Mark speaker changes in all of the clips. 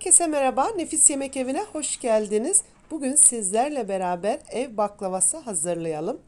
Speaker 1: Herkese merhaba, Nefis Yemek Evi'ne hoş geldiniz. Bugün sizlerle beraber ev baklavası hazırlayalım.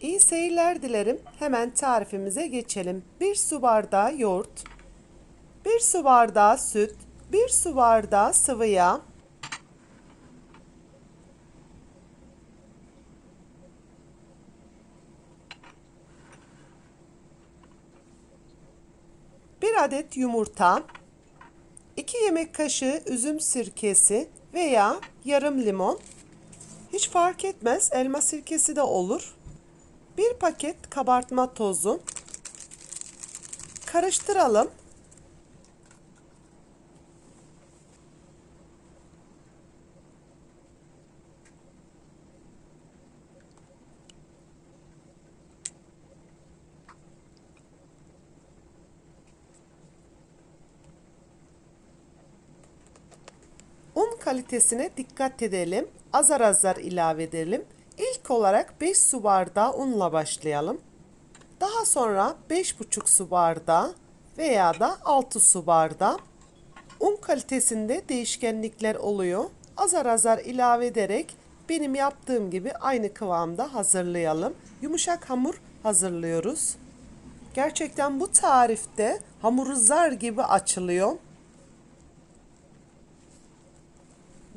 Speaker 1: İyi seyirler dilerim. Hemen tarifimize geçelim. 1 su bardağı yoğurt, 1 su bardağı süt, 1 su bardağı sıvı yağ, bir adet yumurta, 2 yemek kaşığı üzüm sirkesi veya yarım limon. Hiç fark etmez, elma sirkesi de olur. Bir paket kabartma tozu. Karıştıralım. Un kalitesine dikkat edelim. Azar azar ilave edelim. İlk olarak 5 su bardağı unla başlayalım. Daha sonra 5,5 su bardağı veya da 6 su bardağı. Un kalitesinde değişkenlikler oluyor. Azar azar ilave ederek benim yaptığım gibi aynı kıvamda hazırlayalım. Yumuşak hamur hazırlıyoruz. Gerçekten bu tarifte hamuru zar gibi açılıyor.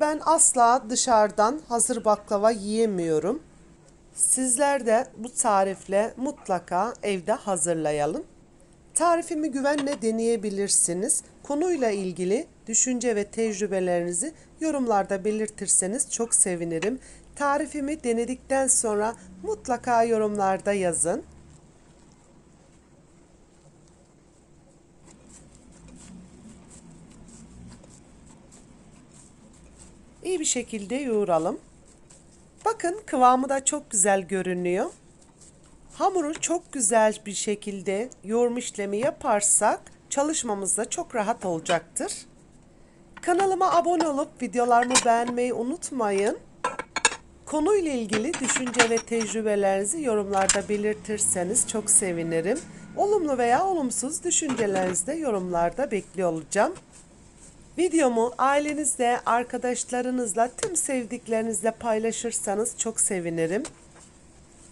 Speaker 1: Ben asla dışarıdan hazır baklava yiyemiyorum. Sizler de bu tarifle mutlaka evde hazırlayalım. Tarifimi güvenle deneyebilirsiniz. Konuyla ilgili düşünce ve tecrübelerinizi yorumlarda belirtirseniz çok sevinirim. Tarifimi denedikten sonra mutlaka yorumlarda yazın. Bir şekilde yoğuralım. Bakın kıvamı da çok güzel görünüyor. Hamuru çok güzel bir şekilde yoğurma işlemi yaparsak çalışmamız da çok rahat olacaktır. Kanalıma abone olup videolarımı beğenmeyi unutmayın. Konuyla ilgili düşünce ve tecrübelerinizi yorumlarda belirtirseniz çok sevinirim. Olumlu veya olumsuz düşüncelerinizi de yorumlarda bekliyor olacağım. Videomu ailenizle, arkadaşlarınızla, tüm sevdiklerinizle paylaşırsanız çok sevinirim.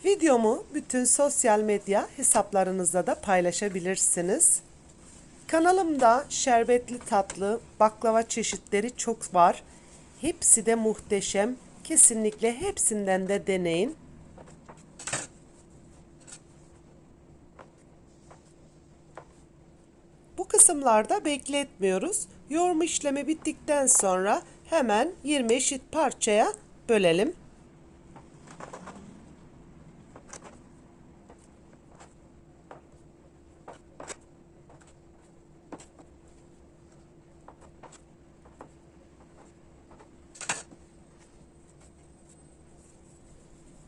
Speaker 1: Videomu bütün sosyal medya hesaplarınızda da paylaşabilirsiniz. Kanalımda şerbetli tatlı, baklava çeşitleri çok var. Hepsi de muhteşem. Kesinlikle hepsinden de deneyin. Bu kısımlarda bekletmiyoruz. Yoğurma işlemi bittikten sonra hemen 20 eşit parçaya bölelim.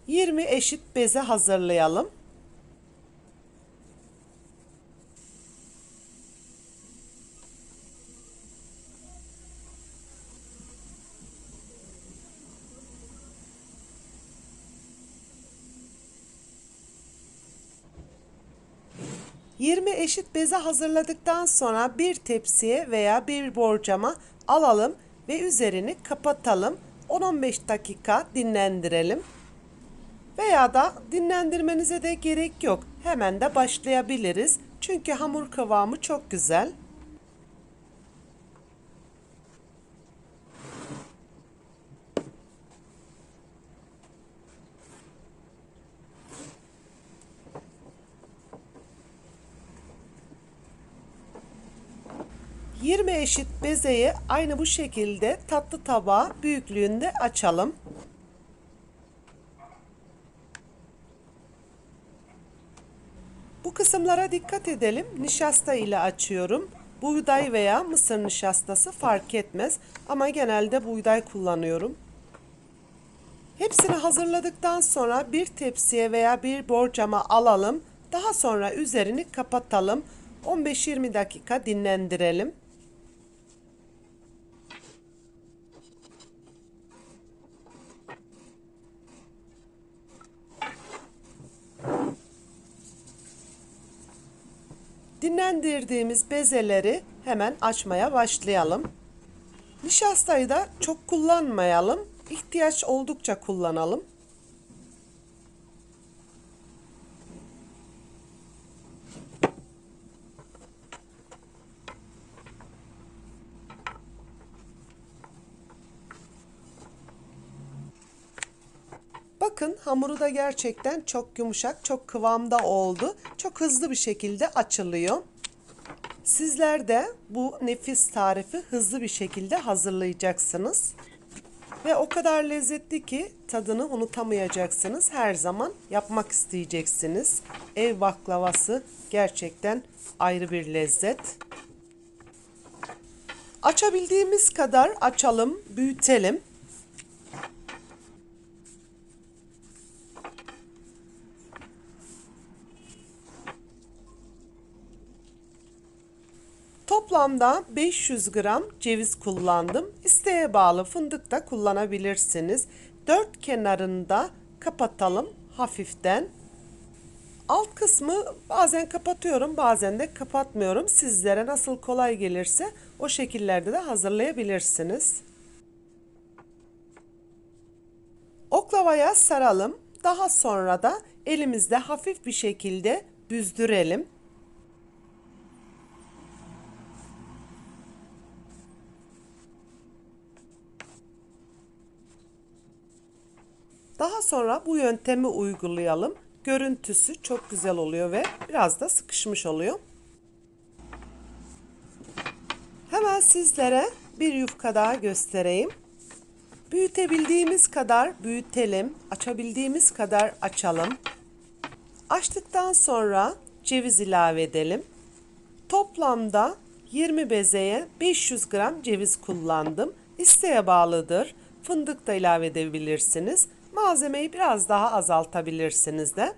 Speaker 1: Yirmi eşit beze hazırlayalım. 20 eşit beze hazırladıktan sonra bir tepsiye veya bir borcama alalım ve üzerini kapatalım. 10-15 dakika dinlendirelim. Veya da dinlendirmenize de gerek yok. Hemen de başlayabiliriz. Çünkü hamur kıvamı çok güzel. 20 eşit bezeyi aynı bu şekilde tatlı tabağı büyüklüğünde açalım. Bu kısımlara dikkat edelim. Nişasta ile açıyorum. Buğday veya mısır nişastası fark etmez ama genelde buğday kullanıyorum. Hepsini hazırladıktan sonra bir tepsiye veya bir borcama alalım. Daha sonra üzerini kapatalım. 15-20 dakika dinlendirelim. Dinlendirdiğimiz bezeleri hemen açmaya başlayalım. Nişastayı da çok kullanmayalım. İhtiyaç oldukça kullanalım. Bakın hamuru da gerçekten çok yumuşak, çok kıvamda oldu. Çok hızlı bir şekilde açılıyor. Sizler de bu nefis tarifi hızlı bir şekilde hazırlayacaksınız. Ve o kadar lezzetli ki tadını unutamayacaksınız. Her zaman yapmak isteyeceksiniz. Ev baklavası gerçekten ayrı bir lezzet. Açabildiğimiz kadar açalım, büyütelim. Toplamda 500 gram ceviz kullandım. İsteğe bağlı fındık da kullanabilirsiniz. Dört kenarında kapatalım hafiften. Alt kısmı bazen kapatıyorum bazen de kapatmıyorum. Sizlere nasıl kolay gelirse o şekillerde de hazırlayabilirsiniz. Oklavaya saralım. Daha sonra da elimizde hafif bir şekilde büzdürelim. Daha sonra bu yöntemi uygulayalım. Görüntüsü çok güzel oluyor ve biraz da sıkışmış oluyor. Hemen sizlere bir yufka daha göstereyim. Büyütebildiğimiz kadar büyütelim, açabildiğimiz kadar açalım. Açtıktan sonra ceviz ilave edelim. Toplamda 20 bezeye 500 gram ceviz kullandım. İsteğe bağlıdır. Fındık da ilave edebilirsiniz. Malzemeyi biraz daha azaltabilirsiniz de.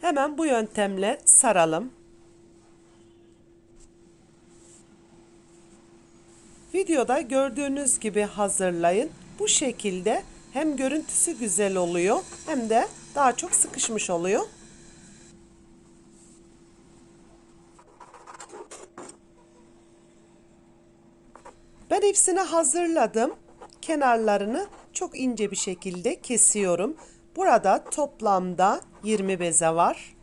Speaker 1: Hemen bu yöntemle saralım. Videoda gördüğünüz gibi hazırlayın. Bu şekilde hem görüntüsü güzel oluyor hem de daha çok sıkışmış oluyor. Ben hepsini hazırladım. Kenarlarını çok ince bir şekilde kesiyorum. Burada toplamda 20 beze var.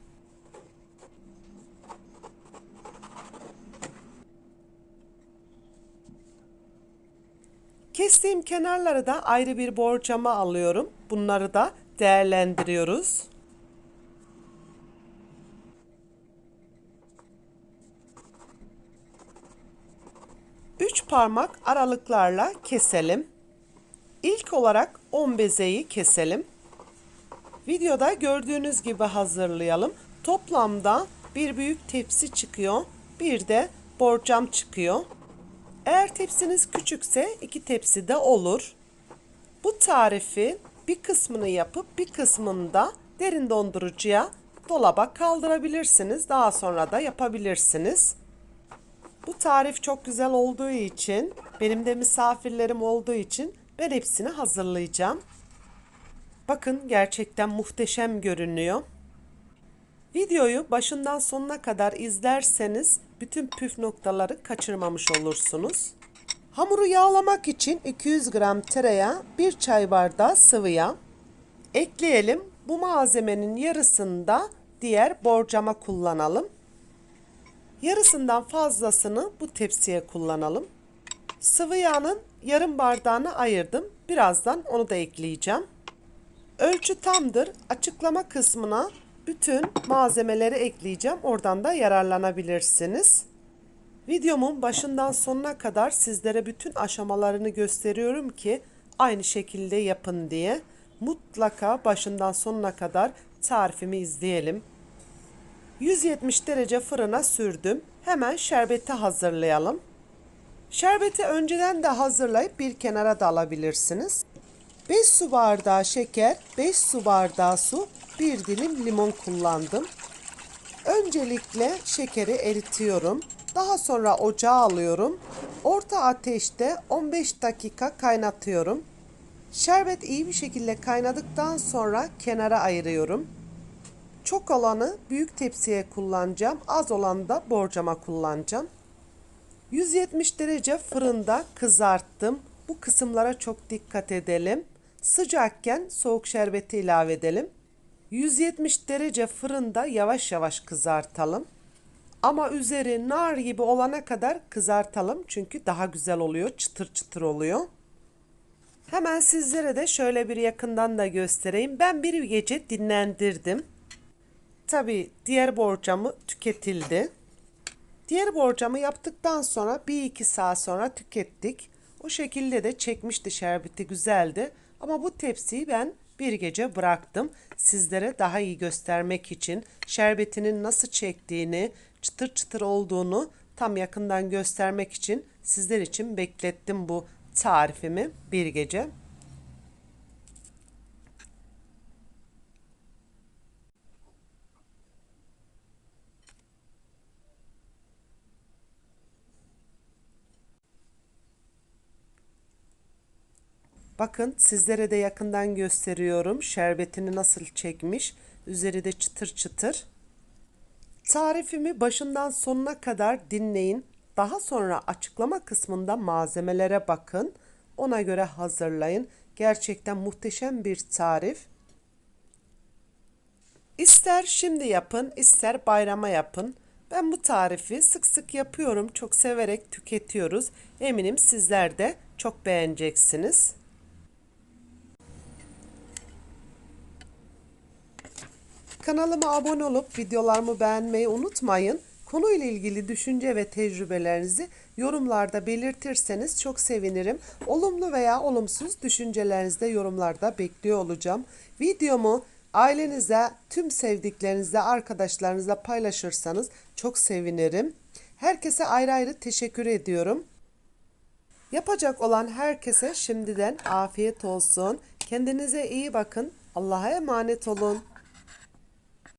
Speaker 1: Kestiğim kenarları da ayrı bir borcama alıyorum. Bunları da değerlendiriyoruz. Üç parmak aralıklarla keselim. İlk olarak 10 bezeyi keselim. Videoda gördüğünüz gibi hazırlayalım. Toplamda bir büyük tepsi çıkıyor. Bir de borcam çıkıyor. Eğer tepsiniz küçükse iki tepsi de olur. Bu tarifi bir kısmını yapıp bir kısmını da derin dondurucuya dolaba kaldırabilirsiniz. Daha sonra da yapabilirsiniz. Bu tarif çok güzel olduğu için, benim de misafirlerim olduğu için ben hepsini hazırlayacağım. Bakın gerçekten muhteşem görünüyor. Videoyu başından sonuna kadar izlerseniz bütün püf noktaları kaçırmamış olursunuz. Hamuru yağlamak için 200 gram tereyağı, 1 çay bardağı sıvı yağ ekleyelim. Bu malzemenin yarısını da diğer borcama kullanalım. Yarısından fazlasını bu tepsiye kullanalım. Sıvı yağın yarım bardağını ayırdım. Birazdan onu da ekleyeceğim. Ölçü tamdır. Açıklama kısmına bütün malzemeleri ekleyeceğim. Oradan da yararlanabilirsiniz. Videomun başından sonuna kadar sizlere bütün aşamalarını gösteriyorum ki aynı şekilde yapın diye. Mutlaka başından sonuna kadar tarifimi izleyelim. 170 derece fırına sürdüm. Hemen şerbeti hazırlayalım. Şerbeti önceden de hazırlayıp bir kenara da alabilirsiniz. 5 su bardağı şeker, 5 su bardağı su, 1 dilim limon kullandım. Öncelikle şekeri eritiyorum. Daha sonra ocağa alıyorum. Orta ateşte 15 dakika kaynatıyorum. Şerbet iyi bir şekilde kaynadıktan sonra kenara ayırıyorum. Çok olanı büyük tepsiye kullanacağım. Az olanı da borcama kullanacağım. 170 derece fırında kızarttım. Bu kısımlara çok dikkat edelim. Sıcakken soğuk şerbeti ilave edelim. 170 derece fırında yavaş yavaş kızartalım. Ama üzeri nar gibi olana kadar kızartalım çünkü daha güzel oluyor, çıtır çıtır oluyor. Hemen sizlere de şöyle bir yakından da göstereyim. Ben bir gece dinlendirdim. Tabii diğer borcamı tüketildi. Diğer borcamı yaptıktan sonra bir iki saat sonra tükettik. O şekilde de çekmişti şerbeti güzeldi. Ama bu tepsiyi ben bir gece bıraktım. Sizlere daha iyi göstermek için şerbetinin nasıl çektiğini, çıtır çıtır olduğunu tam yakından göstermek için sizler için beklettim bu tarifimi bir gece. Bakın sizlere de yakından gösteriyorum. Şerbetini nasıl çekmiş. Üzeri de çıtır çıtır. Tarifimi başından sonuna kadar dinleyin. Daha sonra açıklama kısmında malzemelere bakın. Ona göre hazırlayın. Gerçekten muhteşem bir tarif. İster şimdi yapın, ister bayrama yapın. Ben bu tarifi sık sık yapıyorum. Çok severek tüketiyoruz. Eminim sizler de çok beğeneceksiniz. Kanalıma abone olup videolarımı beğenmeyi unutmayın. Konuyla ilgili düşünce ve tecrübelerinizi yorumlarda belirtirseniz çok sevinirim. Olumlu veya olumsuz düşüncelerinizi de yorumlarda bekliyor olacağım. Videomu ailenize, tüm sevdiklerinizle, arkadaşlarınızla paylaşırsanız çok sevinirim. Herkese ayrı ayrı teşekkür ediyorum. Yapacak olan herkese şimdiden afiyet olsun. Kendinize iyi bakın. Allah'a emanet olun.